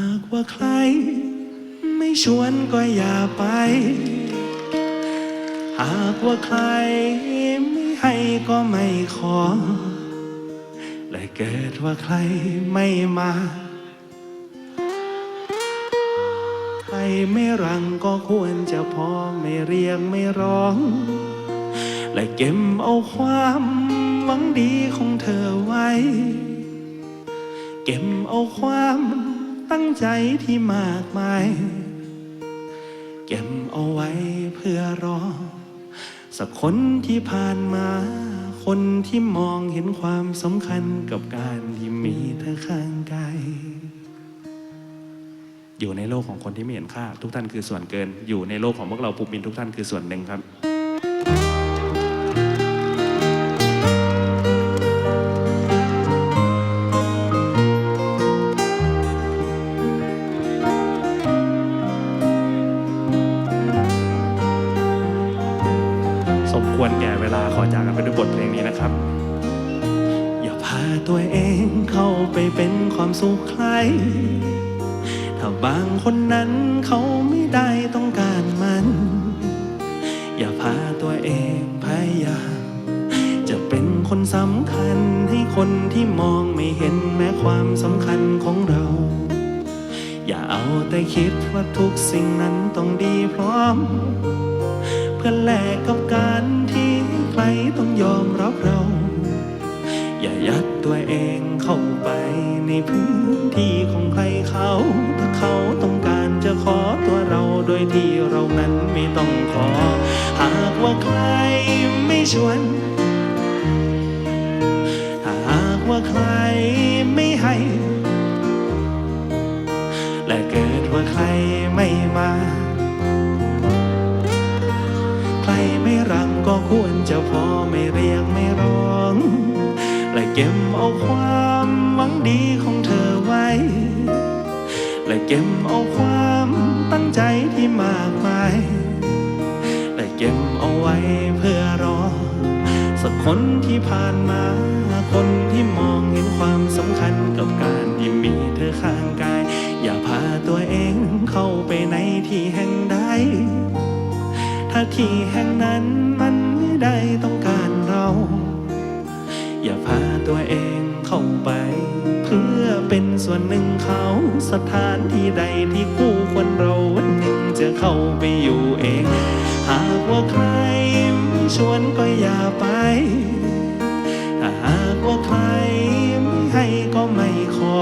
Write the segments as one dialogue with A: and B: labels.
A: ากว่าใคร ไม่ชวนก็อย่าไป หากว่าใครไม่ให้ก็ไม่ขอ และเกิดว่าใครไม่มา ใครไม่รังก็ควรจะพอไม่เรียกไม่ร้อง และเก็บเอาความหวังดีของเธอไว้ เก็บเอาความ งใจที่มากมาย เก็บเอาไว้เพื่อรอ สักคนที่ผ่านมา คนที่มองเห็นความสำคัญกับการที่มีเธอข้างกายอยู่ในโลกของคนที่ไม่เห็นค่า ทุกท่านคือส่วนเกิน อยู่ในโลกของพวกเราภูมินทุกท่านคือส่วนหนึ่งครับ อจากกันไปด้วยบทเพลงนี้นะครับ อย่าพาตัวเองเข้าไปเป็นความสุขใคร ถ้าบางคนนั้นเขาไม่ได้ต้องการมัน อย่าพาตัวเองพยายามจะเป็นคนสำคัญให้คนที่มองไม่เห็นแม้ความสำคัญของเรา อย่าเอาแต่คิดว่าทุกสิ่งนั้นต้องดีพร้อม เพื่อแลกกับการที่ ต้องยอมรับเรา อย่ายัดตัวเองเข้าไปในพื้นที่ของใครเขา ถ้าเขาต้องการจะขอตัวเราโดยที่เรานั้นไม่ต้องขอ หากว่าใครไม่ชวน หากว่าใครไม่ให้ และเกิดว่าใครไม่มา ควรจะพอไม่เรียกไม่ร้อง และเก็บเอาความหวังดีของเธอไว้ และเก็บเอาความตั้งใจที่มากมาย และเก็บเอาไว้เพื่อรอ สักคนที่ผ่านมา คนที่มองเห็นความสำคัญกับการที่มีเธอข้างกาย อย่าพาตัวเองเข้าไปในที่แห่งใดถ้าที่แห่งนั้นมัน ไม่ได้ต้องการเรา อย่าพาตัวเองเข้าไป เพื่อเป็นส่วนหนึ่งเขาสถานที่ใดที่คู่ควรเราวันหนึ่งจะเข้าไปอยู่เอง หากว่าใครไม่ชวนก็อย่าไปถ้าหากว่าใครไม่ให้ก็ไม่ขอ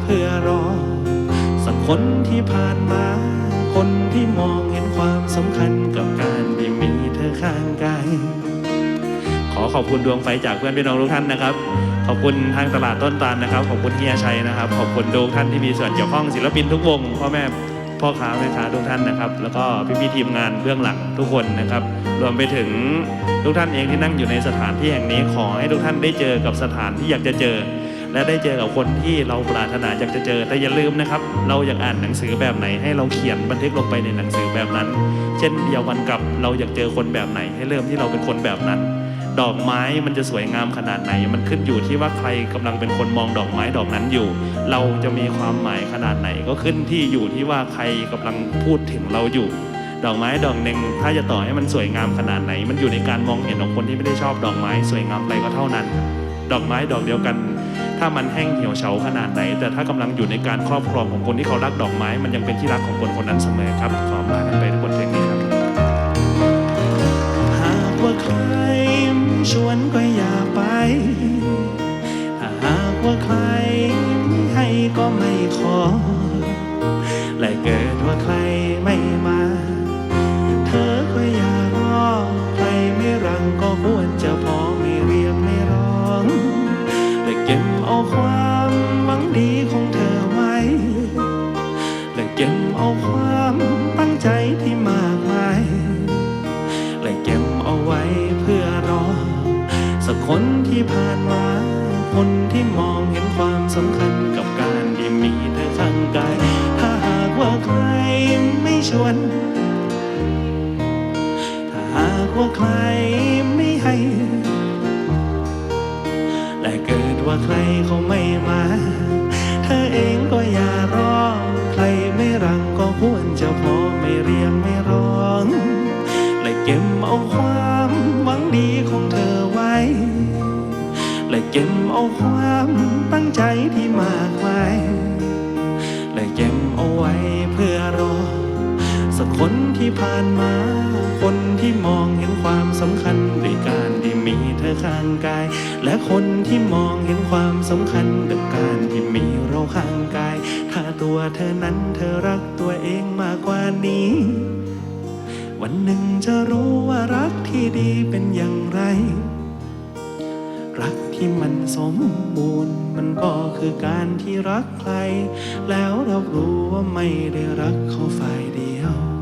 A: เพื่อรอ สักคนที่ผ่านมา คนที่มองเห็นความสำคัญกับการที่มีเธอข้างกายขอขอบคุณดวงไฟจากเพื่อนพี่น้องทุกท่านนะครับ ขอบคุณทางตลาดต้นตาลนะครับ ขอบคุณเฮียชัยนะครับ ขอบคุณทุกท่านที่มีส่วนเกี่ยวข้องศิลปินทุกวงพ่อแม่พ่อค้าแม่ค้าทุกท่านนะครับ แล้วก็พี่พี่ทีมงานเบื้องหลังทุกคนนะครับ รวมไปถึงทุกท่านเองที่นั่งอยู่ในสถานที่แห่งนี้ขอให้ทุกท่านได้เจอกับสถานที่อยากจะเจอ และได้เจอกับคนที่เราปรารถนาอยากจะเจอ แต่อย่าลืมนะครับ เราอยากอ่านหนังสือแบบไหน ให้เราเขียนบันทึกลงไปในหนังสือแบบนั้น เช่นเดียวกันกับเราอยากเจอคนแบบไหน ให้เริ่มที่เราเป็นคนแบบนั้น ดอกไม้มันจะสวยงามขนาดไหน มันขึ้นอยู่ที่ว่าใครกำลังเป็นคนมองดอกไม้ดอกนั้นอยู่ เราจะมีความหมายขนาดไหน ก็ขึ้นที่อยู่ที่ว่าใครกำลังพูดถึงเราอยู่ดอกไม้ดอกหนึ่งถ้าจะต่อให้มันสวยงามขนาดไหน มันอยู่ในการมองเห็นของคนที่ไม่ได้ชอบดอกไม้สวยงามไปก็เท่านั้น ดอกไม้ดอกเดียวกัน ถ้ามันแห้งเหี่ยวเฉาขนาดไหน แต่ถ้ากำลังอยู่ในการครอบครองของคนที่เขารักดอกไม้ มันยังเป็นที่รักของคนคนนั้นเสมอครับขอมากันไปทุกบทเพลงนี้ครับหากว่าใครชวนก็อย่าไป หากว่าใครให้ก็ไม่ขอ และเกิดว่าใครไม่มา เธอก็อย่ารอใครไม่รังก็ควรจะพอ เอาความหวังดีของเธอไว้ และเก็บเอาความตั้งใจที่มากมาย และเก็บเอาไว้เพื่อรอ สักคนที่ผ่านมา คนที่มองเห็นความสำคัญกับการที่มีเธอข้างกาย ถ้าหากว่าใครไม่ชวน ถ้าหากว่าใคร และเกิดว่าใครเขาไม่มาเธอเองก็อย่ารอใครไม่รังก็ควรจะพอไม่เรียกไม่ร้องและเก็บเอาความหวังดีของเธอไว้ และเก็บเอาความตั้งใจที่มากมายและเก็บเอาไว้เพื่อรอ สักคนที่ผ่านมา คนที่มองเห็นความสำคัญด้วยการ มีเธอข้างกาย และคนที่มองเห็นความสำคัญกับการที่มีเราข้างกาย ถ้าตัวเธอนั้นเธอรักตัวเองมากกว่านี้ วันหนึ่งจะรู้ว่ารักที่ดีเป็นอย่างไร รักที่มันสมบูรณ์ มันก็คือการที่รักใคร แล้วรับรู้ว่าไม่ได้รักเขาฝ่ายเดียว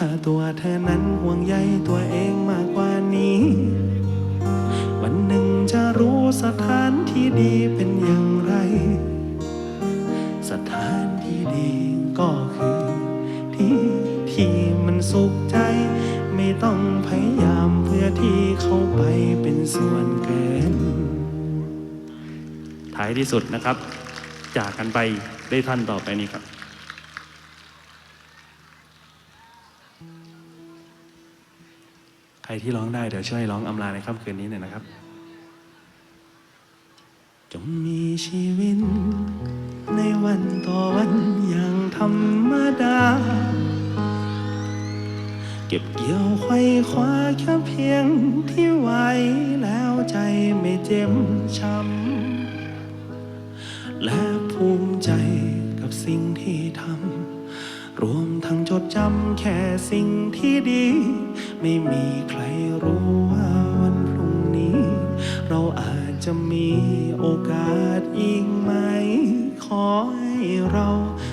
A: ถ้าตัวเธอนั้นห่วงใยตัวเองมากกว่านี้ วันหนึ่งจะรู้สถานที่ดีเป็นอย่างไร สถานที่ดีก็คือ ที่ที่มันสุขใจ ไม่ต้องพยายามเพื่อที่เข้าไปเป็นส่วนเกิน ท้ายที่สุดนะครับ จากกันไปได้ท่านต่อไปนี้ครับ ที่ร้องได้เดี๋ยวช่วยร้องอำลาในค่ำคืนนี้หน่อยนะครับ จงมีชีวิต ในวันต่อวันอย่างธรรมดา เก็บเกี่ยวไขว้คว้าแค่เพียงที่ไหวแล้วใจไม่เจ็บช้ำและภูมิใจกับสิ่งที่ทำรวม งจดจำแค่สิ่งที่ดี ไม่มีใครรู้ว่าวันพรุ่งนี้ เราอาจจะมีโอกาสอีกไหม ขอให้เรา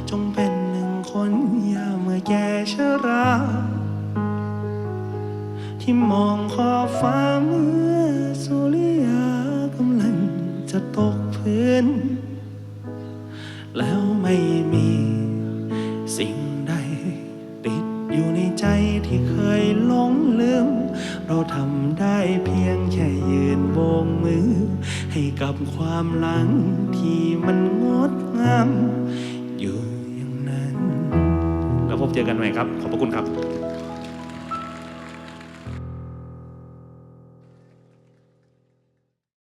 A: จงเป็นหนึ่งคนอย่าเมื่อแก่ชราที่มองขอบฟ้าเมื่อสุริยากำลังจะตกพื้น ให้กับความหลังที่มันงดงามอยู่อย่างนั้น แล้วพบเจอกันใหม่ครับ ขอบพระคุณครับ